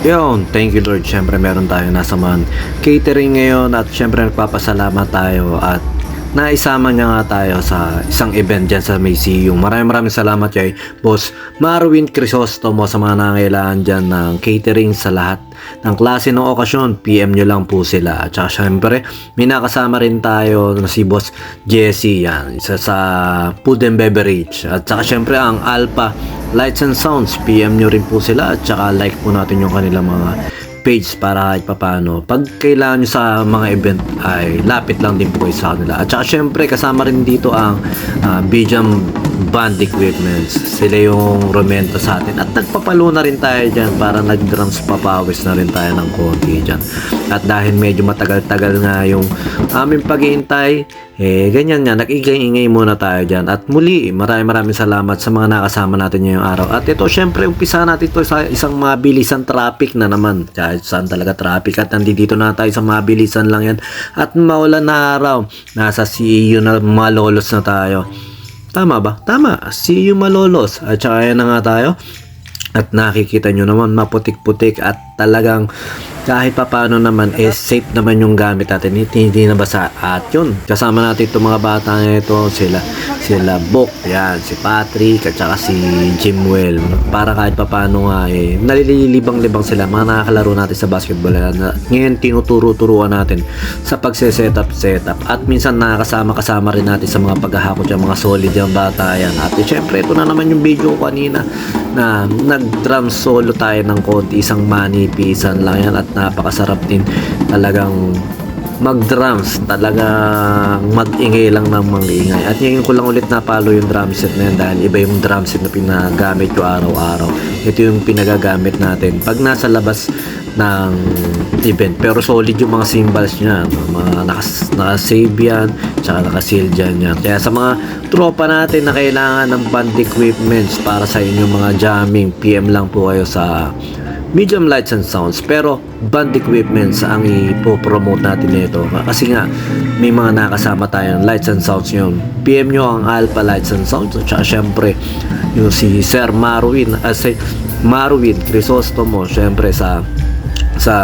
Yun, thank you Lord. Siyempre meron tayo nasa man catering ngayon at siyempre nagpapasalamat tayo at naisama niya nga tayo sa isang event dyan sa May CU. Maraming maraming salamat kay Boss Marwin Crisostomo sa mga nangailangan dyan ng catering sa lahat ng klase ng okasyon. PM nyo lang po sila. At saka syempre, may nakasama rin tayo na si Boss Jesse yan. Isa sa food and beverage. At saka syempre ang Alpha Lights and Sounds. PM nyo rin po sila. At saka like po natin yung kanilang mga page para kahit papano. Pag kailangan nyo sa mga event ay lapit lang din po kayo sa kanila. At saka syempre kasama rin dito ang uh, Bijam Band Equipments. Sila yung rumenta sa atin. At nagpapalo na rin tayo dyan para nag-drums papawis na rin tayo ng konti dyan. At dahil medyo matagal-tagal nga yung aming paghihintay, eh ganyan nga, nag-ingay-ingay muna tayo dyan. At muli, maraming maraming salamat sa mga nakasama natin ngayong araw. At ito, syempre, umpisa natin ito sa isang mabilisan traffic na naman. Kahit saan talaga traffic. At nandito na tayo sa mabilisan lang yan. At maulan na araw. Nasa CEU na malolos na tayo. Tama ba? Tama. CEU malolos. At saka yan na nga tayo. At nakikita nyo naman maputik-putik at talagang kahit papano naman eh safe naman yung gamit natin. Hindi, hindi nabasa at yun kasama natin itong mga bata na ito sila sila Bok yan si Patrick at saka si Jimwell. Para kahit papano nga eh nalilibang-libang sila. Mga nakakalaro natin sa basketball na ngayon tinuturo-turuan natin sa pagse-setup setup. At minsan nakakasama-kasama rin natin sa mga paghahakot yung mga solid yung bata yan. At eh, syempre ito na naman yung video ko kanina na nag-drum solo tayo ng konti isang manipisan lang yan at napakasarap din talagang mag-drums talagang mag-ingay lang ng mag-ingay. At ngayon ko lang ulit napalo yung drum set na yan dahil iba yung drum set na pinagamit ko araw-araw. Ito yung pinagagamit natin pag nasa labas ng event. Pero solid yung mga symbols niya. Mga nakas, nakasave yan tsaka nakaseal dyan yan. Kaya sa mga tropa natin na kailangan ng band equipments para sa inyong mga jamming PM lang po kayo sa medium lights and sounds pero band equipments ang ipopromote natin nito. Kasi nga may mga nakasama tayong lights and sounds yun. PM nyo ang Alpha Lights and Sounds at syempre yung si Sir Marwin as si Marwin Crisostomo syempre sa sa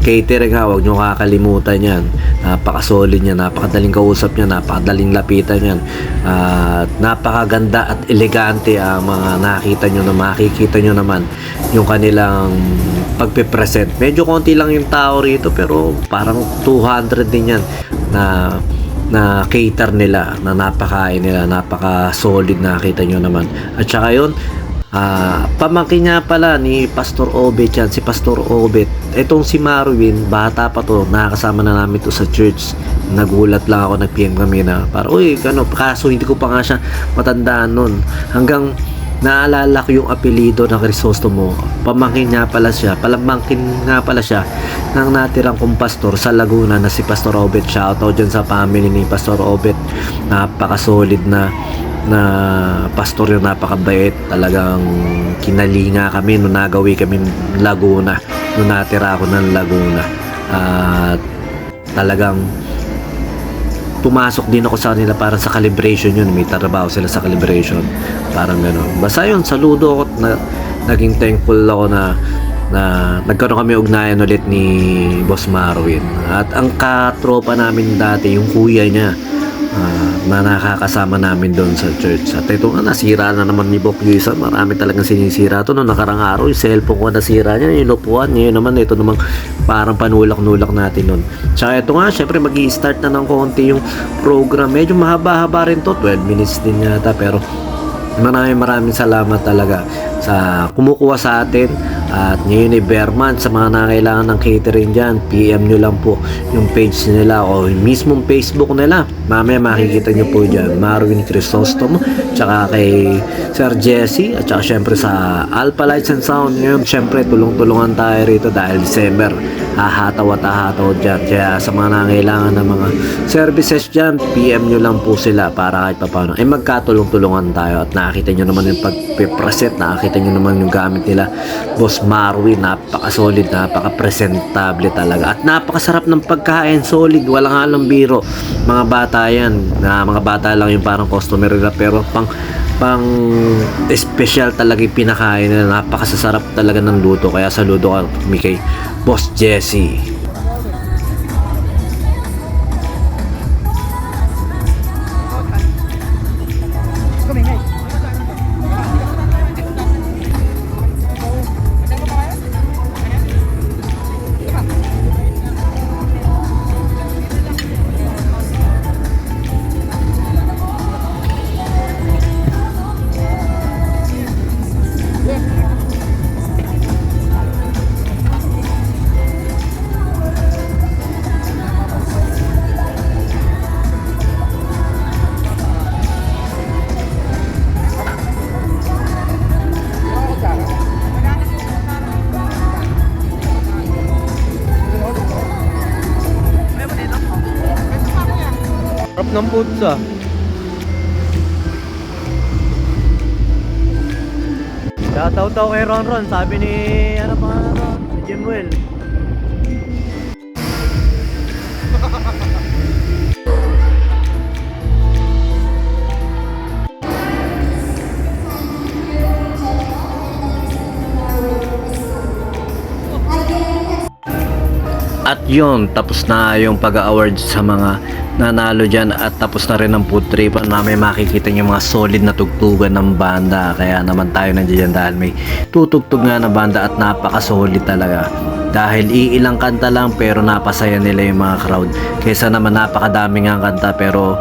catering ha, huwag nyo kakalimutan yan. Napaka-solid niya, napakadaling kausap niya napakadaling lapitan yan. At napakaganda at elegante ang mga nakita nyo na makikita nyo naman yung kanilang pagpe-present. Medyo konti lang yung tao rito pero parang 200 din yan na na cater nila na napakain nila napaka solid nakita nyo naman. At saka yun Ah, pamangkin niya pala ni Pastor Obet yan, si Pastor Obet. Etong si Marwin, bata pa to, nakakasama na namin to sa church. Nagulat lang ako, nag-PM kami na, para, uy, ano, kaso hindi ko pa nga siya matandaan nun. Hanggang naalala ko yung apelido ng Crisostomo. Pamangkin niya pala siya, palamangkin nga pala siya ng natirang kong pastor sa Laguna na si Pastor Obet. Shoutout dyan sa family ni Pastor Obet. Napaka-solid na na pastor yung napakabait. Talagang kinalinga kami nung nagawi kami Laguna. Nung natira ako ng Laguna. At talagang pumasok din ako sa kanila para sa calibration yun. May trabaho sila sa calibration. Parang gano'n basta yun saludo ako na, naging thankful ako na na nagkaroon kami ugnayan ulit ni Boss Marwin. At ang katropa namin dati yung kuya niya uh, na nakakasama namin doon sa church. At ito nga, nasira na naman ni Bok Yuisa. Marami talagang sinisira to. Noong nakarang araw, yung cellphone ko nasira niya, yung upuan. Ngayon naman, ito naman parang panulak-nulak natin noon. Tsaka ito nga, syempre mag start na ng konti yung program. Medyo mahaba-haba rin to, 12 minutes din yata. Pero maraming maraming salamat talaga sa kumukuha sa atin. At ngayon ni Berman sa mga nakailangan ng catering dyan PM nyo lang po yung page nila o yung mismong Facebook nila. Mamaya makikita nyo po dyan Marvin Chrysostom tsaka kay Sir Jesse at tsaka syempre sa Alpha Lights and Sound ngayon. Syempre tulong-tulungan tayo rito dahil December hahataw at hahataw dyan. Kaya sa mga nangailangan ng mga services dyan PM nyo lang po sila para kahit paano ay magkatulong-tulungan tayo. At nakikita nyo naman yung pagpipresent. Nakikita nyo naman yung gamit nila. Boss Marwin napaka-solid. Napaka-presentable talaga. At napakasarap ng pagkain. Solid. Walang halong biro. Mga bata yan. Na mga bata lang yung parang customer nila. Pero pang pang special talaga yung pinakain na napakasasarap talaga ng luto. Kaya saludo kami kay Boss Jesse ng putsa. Daw kay Ron Ron, sabi ni ano pa ano Jimwell. At yun, tapos na yung pag-award sa mga nanalo dyan at tapos na rin ang food trip na may makikita yung mga solid na tugtugan ng banda. Kaya naman tayo nandiyan dahil may tutugtog nga na banda at napaka-solid talaga. Dahil iilang kanta lang pero napasaya nila yung mga crowd. Kesa naman napakadami nga kanta pero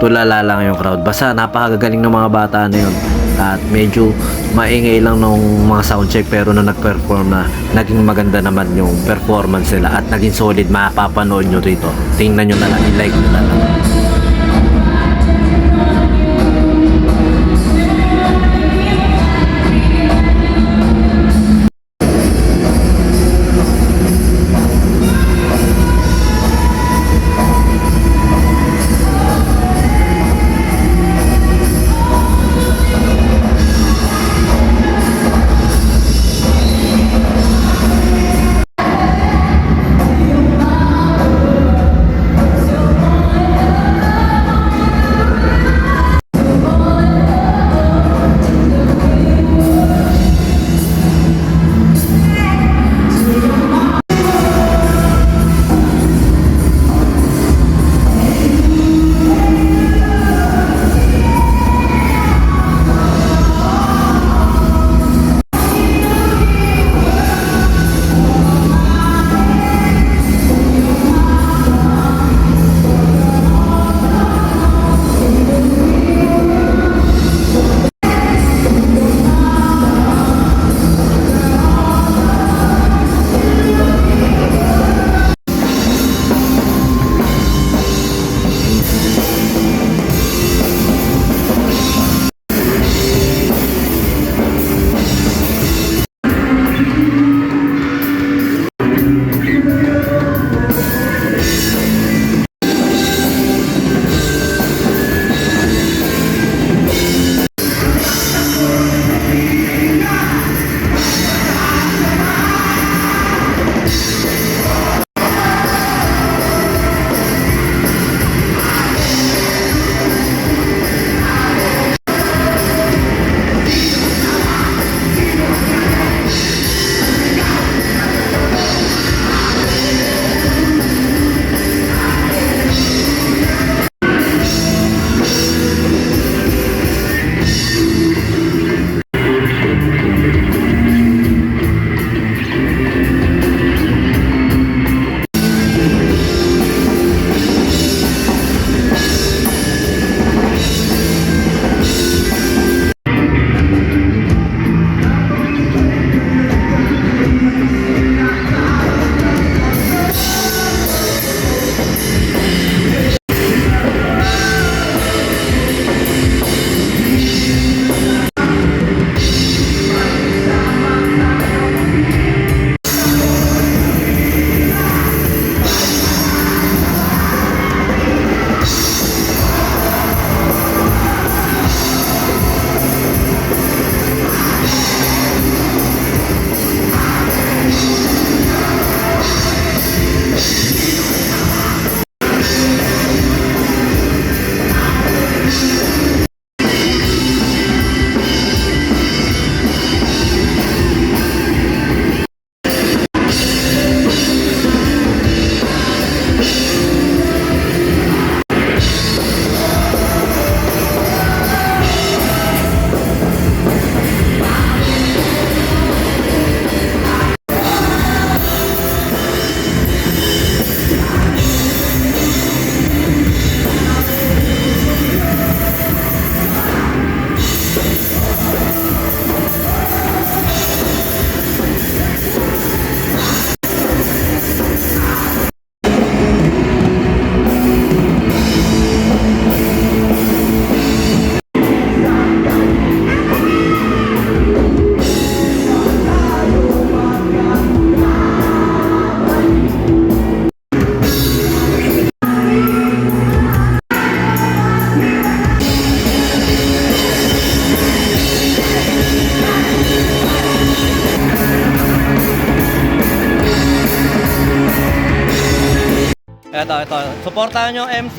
tulala lang yung crowd. Basta napakagaling ng mga bata na yun. At medyo maingay lang nung mga soundcheck pero nung nag-perform na naging maganda naman yung performance nila at naging solid mapapanood nyo rito. Tingnan nyo na lang, i-like nyo na lang. Ito. Supportahan nyo MC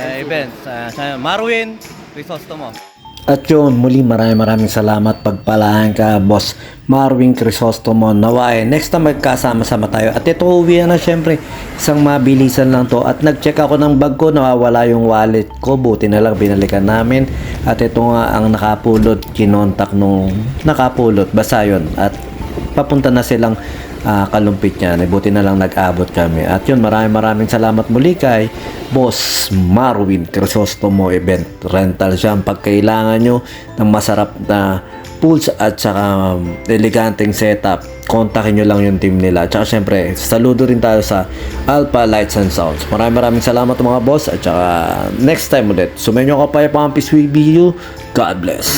eh, events. Uh, sa Marwin Crisostomo. At yun, muli maraming maraming salamat pagpalahan ka, Boss Marvin Crisostomo. Nawae, next time magkasama-sama tayo. At ito, uwi na syempre. Isang mabilisan lang to. At nag-check ako ng bag ko, nawawala yung wallet ko. Buti na lang, binalikan namin. At ito nga ang nakapulot, kinontak nung nakapulot. Basta yun. At papunta na silang ah, kalumpit niya. Buti na lang nag-abot kami. At yun, maraming maraming salamat muli kay Boss Marwin Crisostomo Event Rental siya. Pag kailangan nyo ng masarap na pools at saka um, eleganteng setup, kontakin nyo lang yung team nila. At saka syempre, saludo rin tayo sa Alpha Lights and Sounds. Maraming maraming salamat mga boss at saka next time ulit. Sumayin nyo ako pa yung Pampis you. God bless.